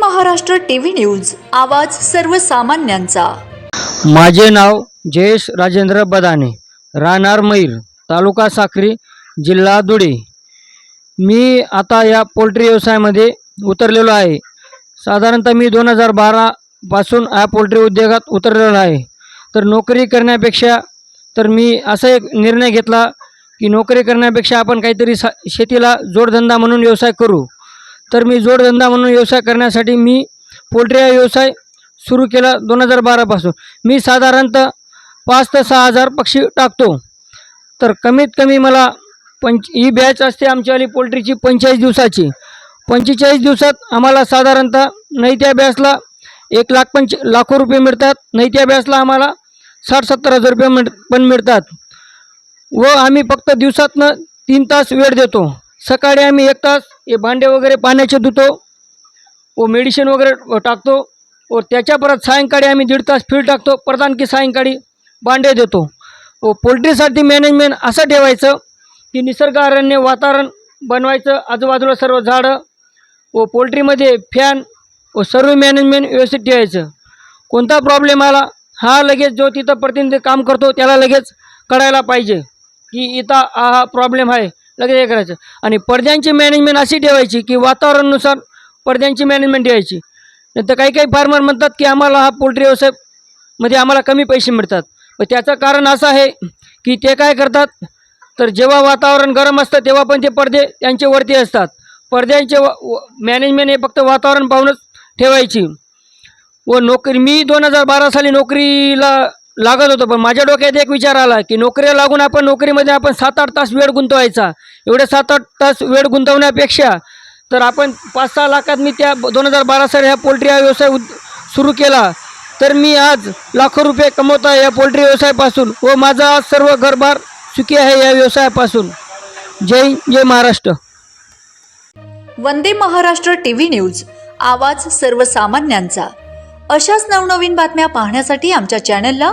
Maharashtra TV news आवाज सर्वसामान्यांचा. माझे नाव जयेश राजेंद्र बदाने राहणार मैर तालुका साक्री जिल्हा धुळे. मी आता या पोल्ट्री व्यवसायामध्ये उतरलेलो आहे. साधारणतः मी दोन हजार बारापासून या पोल्ट्री उद्योगात उतरलेलो आहे. तर नोकरी करण्यापेक्षा तर मी असा एक निर्णय घेतला की नोकरी करण्यापेक्षा आपण काहीतरी सा शेतीला जोडधंदा म्हणून व्यवसाय करू. तर मी जोडधंदा म्हणून व्यवसाय करण्यासाठी मी पोल्ट्री हा व्यवसाय सुरू केला दोन हजार बारापासून मी साधारणतः पाच ते सहा हजार पक्षी टाकतो. तर कमीत कमी मला पंच ही बॅच असते आमच्यावाली पोल्ट्रीची पंचेचाळीस दिवसाची. पंचेचाळीस दिवसात आम्हाला साधारणतः नैत्या बॅचला एक लाख पंच लाखो रुपये मिळतात. नैत्या बॅचला आम्हाला साठ सत्तर हजार रुपये मिळ पण मिळतात. व आम्ही फक्त दिवसातनं तीन तास वेळ देतो. सकाळी आम्ही एक तास हे भांडे वगैरे पाण्याचे धुतो व मेडिसिन वगैरे टाकतो व त्याच्या परत सायंकाळी आम्ही दीड तास फीड टाकतो. परत आणखी सायंकाळी भांडे देतो. व पोल्ट्रीसाठी मॅनेजमेंट असं ठेवायचं की निसर्गारण्य वातावरण बनवायचं. आजूबाजूला सर्व झाडं व पोल्ट्रीमध्ये फॅन व सर्व मॅनेजमेंट व्यवस्थित ठेवायचं. कोणता प्रॉब्लेम आला हा लगेच जो तिथं प्रतिनिधी काम करतो त्याला लगेच कळायला पाहिजे की इथं हा हा प्रॉब्लेम आहे. लगेच हे करायचं. आणि पडद्यांची मॅनेजमेंट अशी ठेवायची की वातावरणानुसार पडद्यांची मॅनेजमेंट ठेवायची. नाही तर काही काही फार्मर म्हणतात की आम्हाला हा पोल्ट्री व्यवसायमध्ये आम्हाला कमी पैसे मिळतात. पण त्याचं कारण असं आहे की ते काय करतात? तर जेव्हा वातावरण गरम असतं तेव्हा पण ते पडदे त्यांचे वरती असतात. पडद्यांचे मॅनेजमेंट हे फक्त वातावरण पाहूनच ठेवायची. व नोकरी मी दोन हजार बारा साली नोकरीला लागत होतो पण माझ्या डोक्यात एक विचार आला की नोकरीला लागून आपण नोकरीमध्ये आपण सात आठ तास वेळ गुंतवायचा. एवढे सात आठ तास वेळ गुंतवण्यापेक्षा तर आपण पाच सहा लाखात मी त्या दोन हजार बारा साली ह्या पोल्ट्री हा व्यवसाय उद सुरू केला. तर मी आज लाखो रुपये कमवत आहे या पोल्ट्री व्यवसायापासून व माझा आज सर्व घरभार सुखी आहे या व्यवसायापासून. जय जय महाराष्ट्र. वंदे महाराष्ट्र टीव्ही न्यूज आवाज सर्वसामान्यांचा. अशाच नवनवीन बातम्या पाहण्यासाठी आमच्या चॅनलला